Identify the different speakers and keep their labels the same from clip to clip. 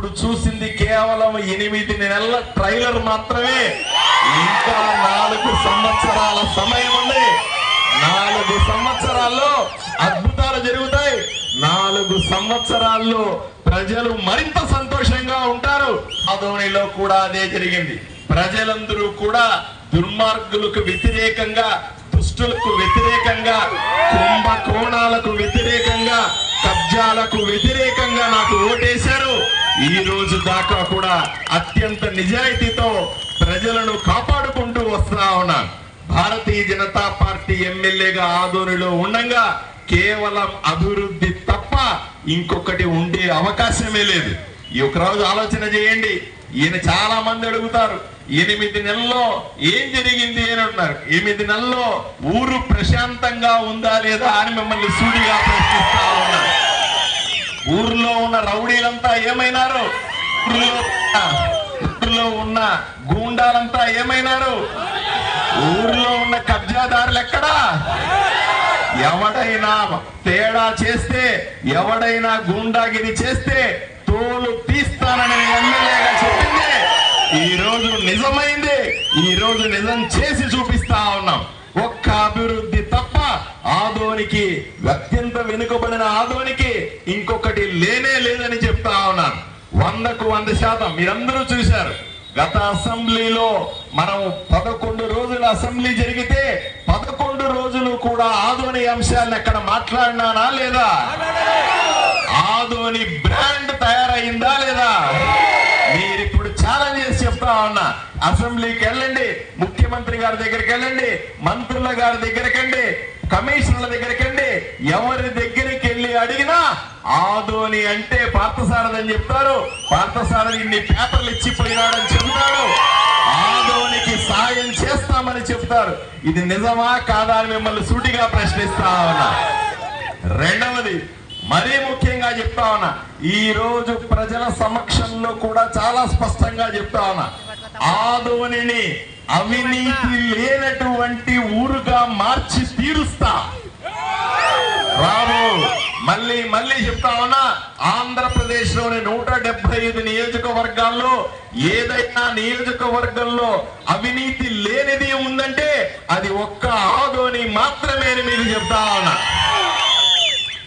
Speaker 1: ఇప్పుడు చూసింది కేవలం ఎనిమిది నెలల ట్రైలర్ మాత్రమే. ఇంకా నాలుగు సంవత్సరాల సమయం ఉంది. నాలుగు సంవత్సరాల్లో అద్భుతాలు జరుగుతాయి. నాలుగు సంవత్సరాల్లో ప్రజలు మరింత సంతోషంగా ఉంటారు. అదోనిలో కూడా అదే జరిగింది. ప్రజలందరూ కూడా దుర్మార్గులకు వ్యతిరేకంగా దుష్టులకు వ్యతిరేకంగా కుంభకోణాలకు వ్యతిరేకంగా కబ్జాలకు వ్యతిరేకంగా నాకు ఓటేశారు. ఈ రోజు దాకా కూడా అత్యంత నిజాయితీతో ప్రజలను కాపాడుకుంటూ వస్తా ఉన్నాను భారతీయ జనతా పార్టీ ఎమ్మెల్యేగా ఆదోనిలో ఉండగా కేవలం అభివృద్ధి తప్ప ఇంకొకటి ఉండే అవకాశమే లేదు. ఈ ఒకరోజు ఆలోచన చేయండి. ఈయన చాలా మంది అడుగుతారు ఎనిమిది నెలల్లో ఏం జరిగింది అని అంటున్నారు. ఎనిమిది నెలల్లో ఊరు ప్రశాంతంగా ఉందా లేదా అని మిమ్మల్ని సూడిగా ప్రశ్నిస్తా ఉన్నారు. ఊర్లో ఉన్న రౌడీలంతా ఏమైనారు? ఊర్లో ఉన్న- ఊర్లో ఉన్న గూండాలంతా ఏమైనారు? ఊర్లో ఉన్న కబ్జాదారులు ఎక్కడా? ఎవడైనా తేడా చేస్తే ఎవడైనా గుండాగిరి చేస్తే తోలు తీస్తానని ఎమ్మెల్యేగా చెప్పింది. ఈ రోజు నిజమైంది. ఈ రోజు నిజం చేసి చూపిస్తా ఉన్నాం. ఒక్క అభివృద్ధి తప్ప ఆదోనికి అత్యంత వెనుకబడిన ఆదోనికి ఇంకొక లేనే లేదని చెప్తా ఉన్నాను వందకు వంద శాతం. మీరందరూ చూశారు. గత అసెంబ్లీలో మనం పదకొండు రోజుల అసెంబ్లీ జరిగితే పదకొండు రోజులు కూడా ఆదోని అంశాలను ఎక్కడ మాట్లాడినానా లేదా? ఆదోని బ్రాండ్ తయారైందా లేదా? మీరు ఇప్పుడు ఛాలెంజ్ చేసి చెప్తా ఉన్నా. అసెంబ్లీకి వెళ్ళండి. ముఖ్యమంత్రి గారి దగ్గరికి వెళ్ళండి. మంత్రుల గారి దగ్గరకండి. కమిషనర్ల దగ్గరకండి. ఎవరి దగ్గరికి అడిగినా ఆదోని అంటే పార్థసారథి అని చెప్తారు. పార్థసారథి ఇన్ని పేపర్లు ఇచ్చిపోయినాడని చెబుతాడు. ఆదోనికి సాయం చేస్తామని చెప్తారు ఇది నిజమా కాదా అని మిమ్మల్ని సూటిగా ప్రశ్నిస్తా ఉన్నా. రెండవది మరీ ముఖ్యంగా చెప్తా ఉన్నా. ఈ రోజు ప్రజల సమక్షంలో కూడా చాలా స్పష్టంగా చెప్తా ఉన్నా. ఆదోనిని అవినీతి లేనటువంటి ఊరుగా మార్చి తీరుస్తా. రాబో మళ్ళీ మళ్ళీ చెప్తా ఉన్నా ఆంధ్రప్రదేశ్లోని నూట డెబ్బై ఐదు నియోజకవర్గాల్లో ఏదైనా నియోజకవర్గంలో అవినీతి లేనిది ఉందంటే అది ఒక్క ఆదోని మాత్రమే మీకు చెప్తా ఉన్నా.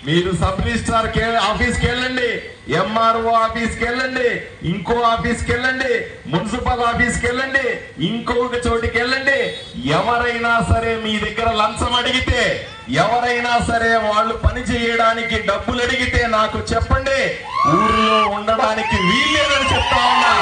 Speaker 1: మీరు సబ్ రిజిస్ట్రార్ ఆఫీస్కి వెళ్ళండి. ఎంఆర్ఓ ఆఫీస్కి వెళ్ళండి. ఇంకో ఆఫీస్కి వెళ్ళండి. మున్సిపల్ ఆఫీస్కి వెళ్ళండి. ఇంకొక చోటికి వెళ్ళండి. ఎవరైనా సరే మీ దగ్గర లంచం అడిగితే ఎవరైనా సరే వాళ్ళు పని చేయడానికి డబ్బులు అడిగితే నాకు చెప్పండి. ఊర్లో ఉండడానికి వీల్లేదని చెప్తా ఉన్నా.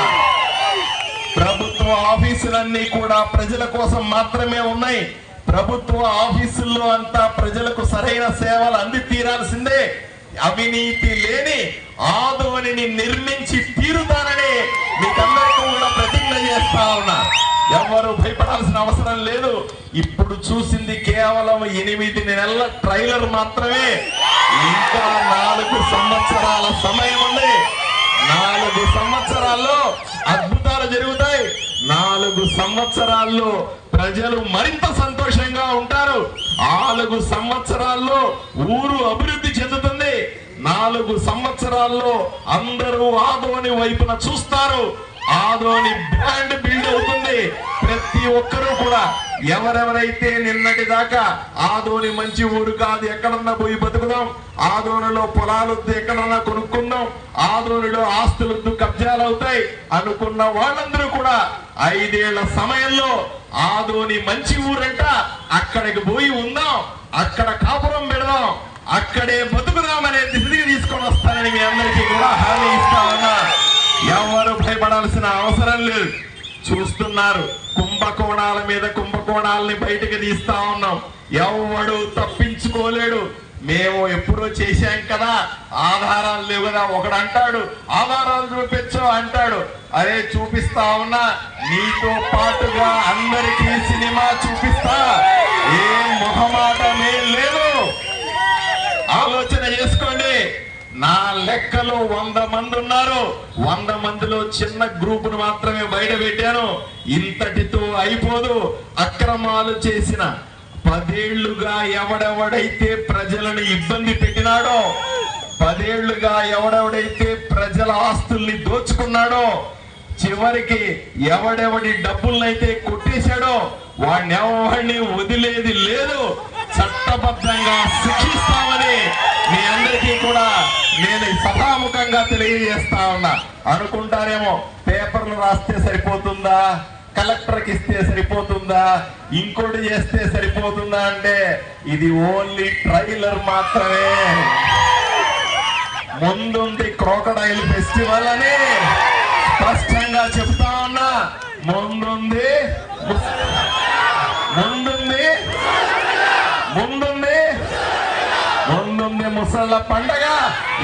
Speaker 1: ప్రభుత్వ ఆఫీసులన్నీ కూడా ప్రజల కోసం మాత్రమే ఉన్నాయి. ప్రభుత్వ ఆఫీసుల్లో అంతా ప్రజలకు సరైన సేవలు అంది తీరాల్సిందే. అవినీతి లేని ఆదోనిని నిర్మించి తీరుతానని మీకందరికీ కూడా ప్రతిజ్ఞ చేస్తా ఉన్నా. ఎవరు భయపడాల్సిన అవసరం లేదు. ఇప్పుడు చూసింది కేవలం ఎనిమిది నెలల ట్రైలర్ మాత్రమే. ఇంకా నాలుగు సంవత్సరాల సమయం ఉంది. నాలుగు సంవత్సరాల్లో అద్భుతాలు జరుగుతాయి. నాలుగు సంవత్సరాల్లో ప్రజలు మరింత సంతోషంగా ఉంటారు. నాలుగు సంవత్సరాల్లో ఊరు అభివృద్ధి చెందుతుంది. నాలుగు సంవత్సరాల్లో అందరూ ఆదోని వైపున చూస్తారు. ఆదోని బ్రాండ్ బిల్డ్ అవుతుంది. ప్రతి ఒక్కరూ కూడా ఎవరెవరైతే నిన్నటి దాకా ఆదోని మంచి ఊరు కాదు ఎక్కడన్నా పోయి బతుకుదాం. ఆదోనిలో పొలాలు ఎక్కడన్నా కొనుక్కుందాం. ఆదోనిలో ఆస్తులు వద్దు అవుతాయి. అనుకున్న వాళ్ళందరూ కూడా ఐదేళ్ళ సమయంలో ఆదోని మంచి ఊరంట. అక్కడికి పోయి ఉందాం. అక్కడ కాపురం పెడదాం. అక్కడే బతుకుదామనే దిశగా తీసుకొని వస్తానని మీ అందరికీ కూడా హామీ ఇస్తా ఉన్నా. ఎవరు భయపడాల్సిన అవసరం లేదు. చూస్తున్నారు. కుంభకోణాల మీద కుంభకోణాలని బయటకు తీస్తా ఉన్నాం. ఎవడు తప్పించుకోలేడు. మేము ఎప్పుడో చేశాం కదా ఆధారాలు లేవు కదా ఒకడు అంటాడు ఆధారాలు చూపించు అంటాడు. అరే చూపిస్తా ఉన్నా నీతో పాటుగా అందరికీ సినిమా చూపిస్తా. ఏం మొహమాటమే లేదు. ఆలోచన చేసుకోండి. నా లెక్కలో వంద మంది ఉన్నారు. వంద మందిలో చిన్న గ్రూపును మాత్రమే బయట పెట్టాను. ఇంతటితో అయిపోదు. అక్రమాలు చేసిన పదేళ్ళుగా ఎవడెవడైతే ప్రజలను ఇబ్బంది పెట్టినాడో పదేళ్ళుగా ఎవడెవడైతే ప్రజల ఆస్తుల్ని దోచుకున్నాడో చివరికి ఎవడెవడి డబ్బులనైతే కొట్టేశాడో వాడిని ఎవరిని వదిలేది లేదు. చట్టబద్ధంగా శిక్షిస్తామని మీ అందరికీ కూడా నేను సభాముఖంగా తెలియజేస్తా ఉన్నా. అనుకుంటారేమో పేపర్లు రాస్తే సరిపోతుందా? కలెక్టర్కి ఇస్తే సరిపోతుందా? ఇంకోటి చేస్తే సరిపోతుందా అంటే ఇది ఓన్లీ ట్రైలర్ మాత్రమే. ముందుంది క్రోకడైల్ ఫెస్టివల్ అని స్పష్టంగా చెప్తా ఉన్నా. ముందుంది ముందుంది ముందుంది ముందుంది ముసళ్ళ పండగ.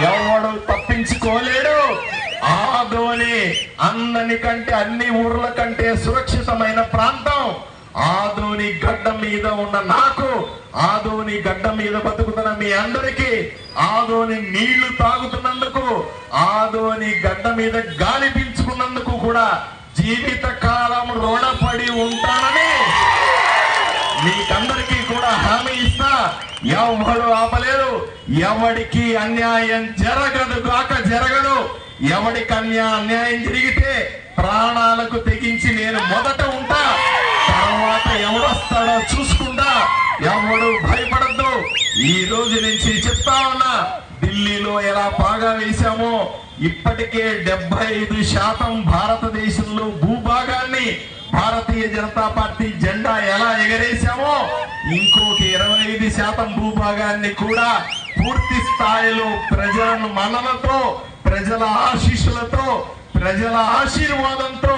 Speaker 1: ఎవడు తప్పించుకోలేడు. ఆదోని అందరి కంటే అన్ని ఊర్ల కంటే సురక్షితమైన ప్రాంతం. ఆదోని గడ్డ మీద ఉన్న నాకు ఆదోని గడ్డ మీద బతుకుతున్న మీ అందరికీ ఆదోని నీళ్ళు తాగుతున్నందుకు ఆదోని గడ్డ మీద గాలి పీల్చుకున్నందుకు కూడా జీవిత కాలం రుణపడి ఉంటానని మీకందరికీ కూడా హామీ ఇస్తా. ఎవడు ఆపలేరు ఎవడికి అన్యాయం జరగదు కాక జరగదు. ఎవడి కన్యా అన్యాయం జరిగితే ప్రాణాలకు తెగించి నేను మొదట ఉంటా. తర్వాత ఎవడొస్తాడో చూసుకుంటా. ఎవడు భయపడద్దు. ఈ రోజు నుంచి చెప్తా ఉన్నా ఢిల్లీలో ఎలా బాగా వేశామో ఇప్పటికే డెబ్బై ఐదు శాతం భారతదేశంలో భూభాగాన్ని భారతీయ జనతా పార్టీ జెండా ఎలా ఎగరేశామో ఇంకొక ఇరవై ఐదు శాతం భూభాగాన్ని కూడా పూర్తి స్థాయిలో ప్రజలను మనలతో ప్రజల ఆశీస్సులతో ప్రజల ఆశీర్వాదంతో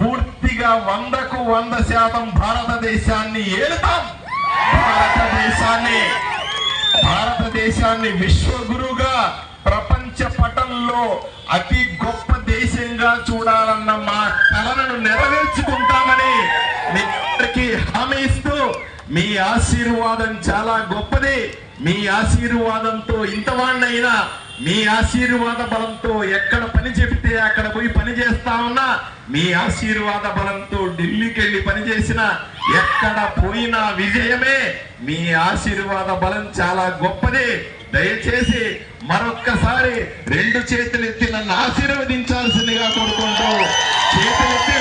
Speaker 1: పూర్తిగా వందకు వంద శాతం భారతదేశాన్ని ఏలుతాం. భారతదేశాన్ని భారతదేశాన్ని విశ్వగురుగా ప్రపంచ పటంలో అతి గొప్ప దేశంగా చూడాలన్న మా కలలను నెరవేర్చుకుంటామని మీ హామీస్తూ హామీ ఇస్తూ మీ ఆశీర్వాదం చాలా గొప్పది. మీ ఆశీర్వాదంతో ఇంతవాణ్ణైనా మీ ఆశీర్వాద బలంతో ఎక్కడ పని చెబితే అక్కడ పోయి పని చేస్తా ఉన్నా మీ ఆశీర్వాద బలంతో ఢిల్లీకి వెళ్ళి పని చేసిన ఎక్కడ పోయినా విజయమే. మీ ఆశీర్వాద బలం చాలా గొప్పది. దయచేసి మరొక్కసారి రెండు చేతులు ఎత్తి నన్ను ఆశీర్వదించాల్సిందిగా కోరుకుంటూ చేతులెత్తి